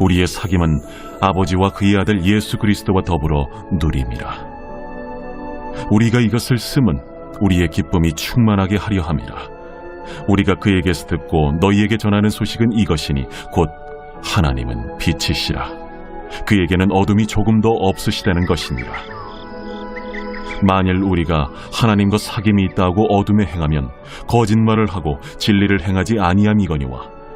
우리의 사귐은 아버지와 그의 아들 예수 그리스도와 더불어 누림이라. 우리가 이것을 쓰면 우리의 기쁨이 충만하게 하려 함이라. 우리가 그에게서 듣고 너희에게 전하는 소식은 이것이니 곧 하나님은 빛이시라. 그에게는 어둠이 조금도 없으시다는 것이니라. 만일 우리가 하나님과 사귐이 있다고 어둠에 행하면 거짓말을 하고 진리를 행하지 아니함이거니와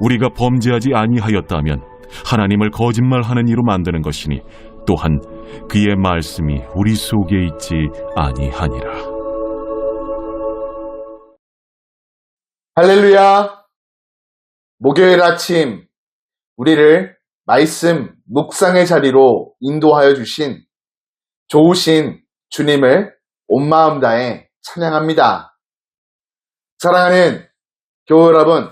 우리가 범죄하지 아니하였다면 하나님을 거짓말하는 이로 만드는 것이니 또한 그의 말씀이 우리 속에 있지 아니하니라. 할렐루야! 목요일 아침 우리를 말씀 묵상의 자리로 인도하여 주신 좋으신 주님을 온 마음 다해 찬양합니다. 사랑하는 교회 여러분,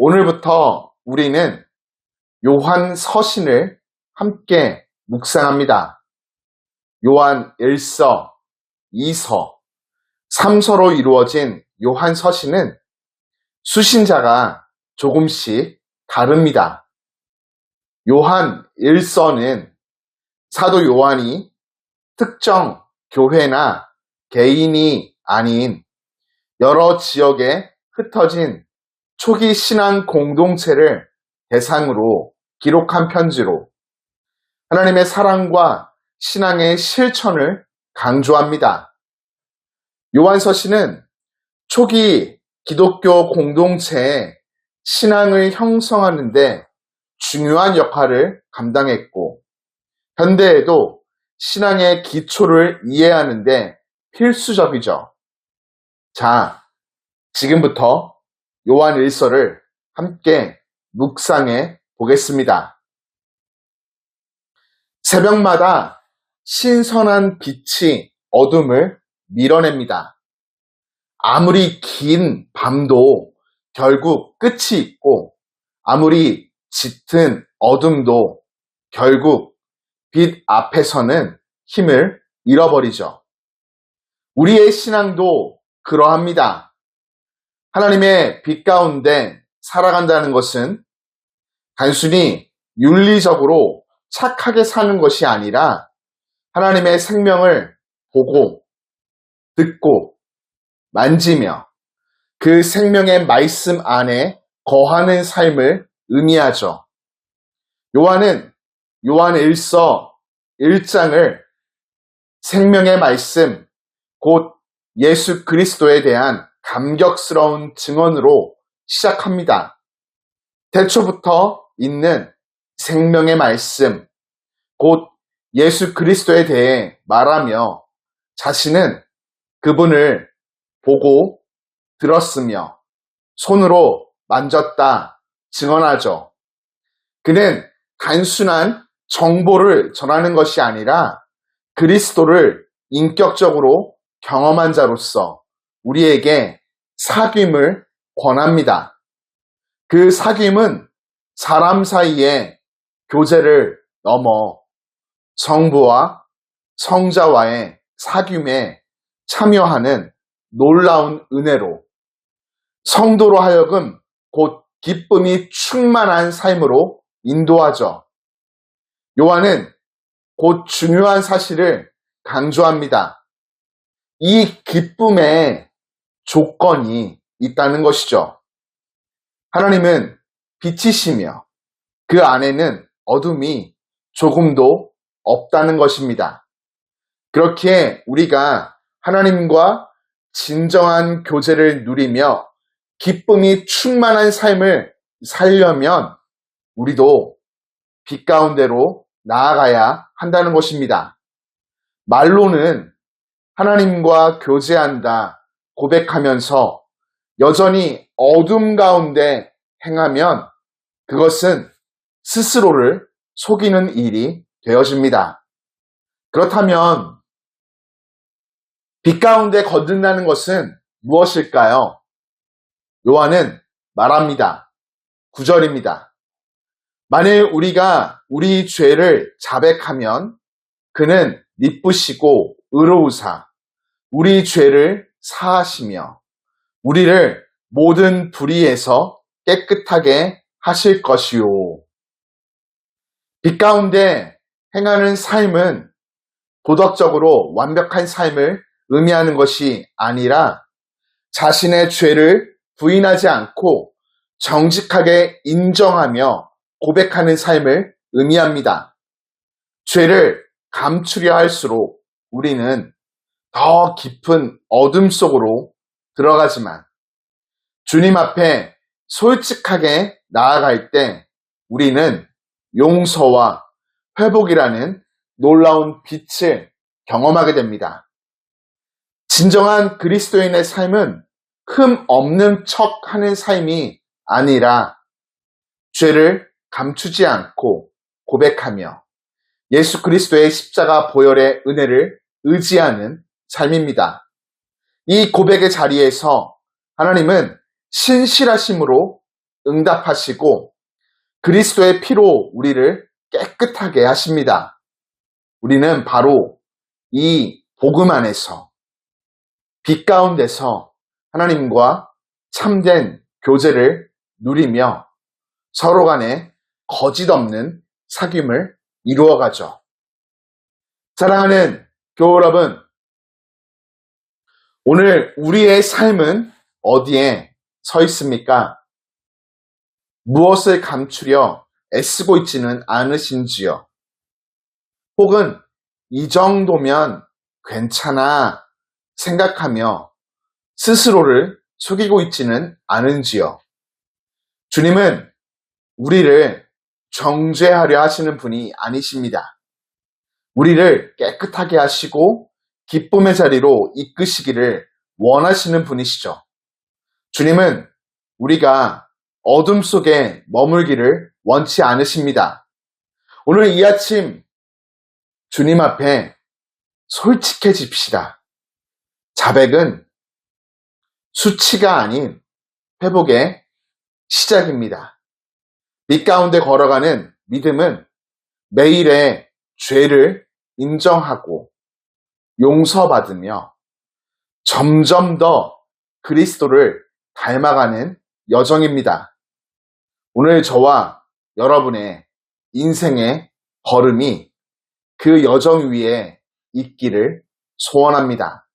오늘부터 우리는 요한 서신을 함께 묵상합니다. 요한 1서, 2서, 3서로 이루어진 요한 서신은 수신자가 조금씩 다릅니다. 요한 1서는 사도 요한이 특정 교회나 개인이 아닌 여러 지역에 흩어진 초기 신앙 공동체를 대상으로 기록한 편지로 하나님의 사랑과 신앙의 실천을 강조합니다. 요한서신은 초기 기독교 공동체의 신앙을 형성하는데 중요한 역할을 감당했고, 현대에도 신앙의 기초를 이해하는데 필수적이죠. 자, 지금부터 요한 1서를 함께 묵상해 보겠습니다. 새벽마다 신선한 빛이 어둠을 밀어냅니다. 아무리 긴 밤도 결국 끝이 있고, 아무리 짙은 어둠도 결국 빛 앞에서는 힘을 잃어버리죠. 우리의 신앙도 그러합니다. 하나님의 빛 가운데 살아간다는 것은 단순히 윤리적으로 착하게 사는 것이 아니라 하나님의 생명을 보고 듣고 만지며 그 생명의 말씀 안에 거하는 삶을 의미하죠. 요한은 요한 1서 1장을 생명의 말씀, 곧 예수 그리스도에 대한 감격스러운 증언으로 시작합니다. 대초부터 있는 생명의 말씀, 곧 예수 그리스도에 대해 말하며 자신은 그분을 보고 들었으며 손으로 만졌다 증언하죠. 그는 단순한 정보를 전하는 것이 아니라 그리스도를 인격적으로 경험한 자로서 우리에게 사귐을 권합니다. 그 사귐은 사람 사이의 교제를 넘어 성부와 성자와의 사귐에 참여하는 놀라운 은혜로 성도로 하여금 곧 기쁨이 충만한 삶으로 인도하죠. 요한은 곧 중요한 사실을 강조합니다. 이 기쁨의 조건이 있다는 것이죠. 하나님은 빛이시며 그 안에는 어둠이 조금도 없다는 것입니다. 그렇기에 우리가 하나님과 진정한 교제를 누리며 기쁨이 충만한 삶을 살려면 우리도 빛 가운데로 나아가야 한다는 것입니다. 말로는 하나님과 교제한다 고백하면서 여전히 어둠 가운데 행하면 그것은 스스로를 속이는 일이 되어집니다. 그렇다면 빛 가운데 거듭나는 것은 무엇일까요? 요한은 말합니다. 9절입니다. 만일 우리가 우리 죄를 자백하면 그는 미쁘시고 의로우사 우리 죄를 사하시며 우리를 모든 불의에서 깨끗하게 하실 것이요. 빛 가운데 행하는 삶은 도덕적으로 완벽한 삶을 의미하는 것이 아니라 자신의 죄를 부인하지 않고 정직하게 인정하며 고백하는 삶을 의미합니다. 죄를 감추려 할수록 우리는 더 깊은 어둠 속으로 들어가지만 주님 앞에 솔직하게 나아갈 때 우리는 용서와 회복이라는 놀라운 빛을 경험하게 됩니다. 진정한 그리스도인의 삶은 흠 없는 척 하는 삶이 아니라 죄를 감추지 않고 고백하며 예수 그리스도의 십자가 보혈의 은혜를 의지하는 삶입니다. 이 고백의 자리에서 하나님은 신실하심으로 응답하시고 그리스도의 피로 우리를 깨끗하게 하십니다. 우리는 바로 이 복음 안에서 빛 가운데서 하나님과 참된 교제를 누리며 서로 간에 거짓 없는 사귐을 이루어가죠. 사랑하는 교우 여러분, 오늘 우리의 삶은 어디에 서 있습니까? 무엇을 감추려 애쓰고 있지는 않으신지요? 혹은 이 정도면 괜찮아 생각하며 스스로를 속이고 있지는 않은지요? 주님은 우리를 정죄하려 하시는 분이 아니십니다. 우리를 깨끗하게 하시고 기쁨의 자리로 이끄시기를 원하시는 분이시죠. 주님은 우리가 어둠 속에 머물기를 원치 않으십니다. 오늘 이 아침 주님 앞에 솔직해집시다. 자백은 수치가 아닌 회복의 시작입니다. 빛 가운데 걸어가는 믿음은 매일의 죄를 인정하고 용서받으며 점점 더 그리스도를 닮아가는 여정입니다. 오늘 저와 여러분의 인생의 걸음이 그 여정 위에 있기를 소원합니다.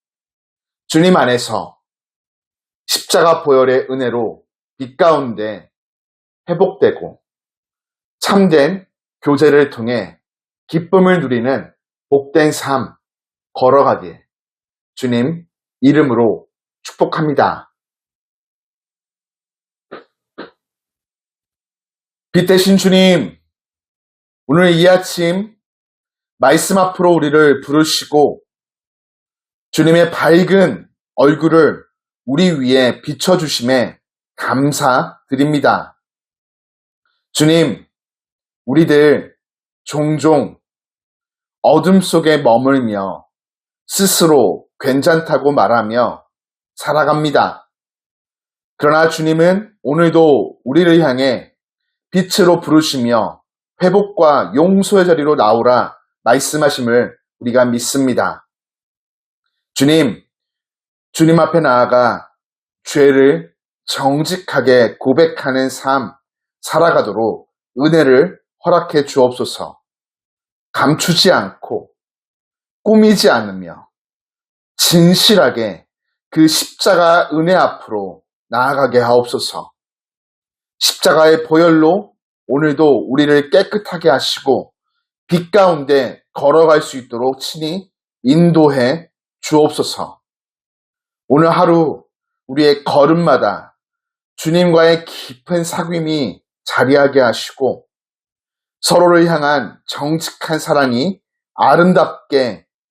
주님 안에서 십자가 보혈의 은혜로 빛 가운데 회복되고 참된 교제를 통해 기쁨을 누리는 복된 삶 걸어가길 주님 이름으로 축복합니다. 빛 대신 주님, 오늘 이 아침 말씀 앞으로 우리를 부르시고 주님의 밝은 얼굴을 우리 위에 비춰주심에 감사드립니다. 주님, 우리들 종종 어둠 속에 머물며 스스로 괜찮다고 말하며 살아갑니다. 그러나 주님은 오늘도 우리를 향해 빛으로 부르시며 회복과 용서의 자리로 나오라 말씀하심을 우리가 믿습니다. 주님, 주님 앞에 나아가 죄를 정직하게 고백하는 삶 살아가도록 은혜를 허락해 주옵소서. 감추지 않고 꾸미지 않으며 진실하게 그 십자가 은혜 앞으로 나아가게 하옵소서. 십자가의 보혈로 오늘도 우리를 깨끗하게 하시고 빛 가운데 걸어갈 수 있도록 친히 인도해 주옵소서. 오늘 하루 우리의 걸음마다 주님과의 깊은 사귐이 자리하게 하시고 서로를 향한 정직한 사랑이 아름답게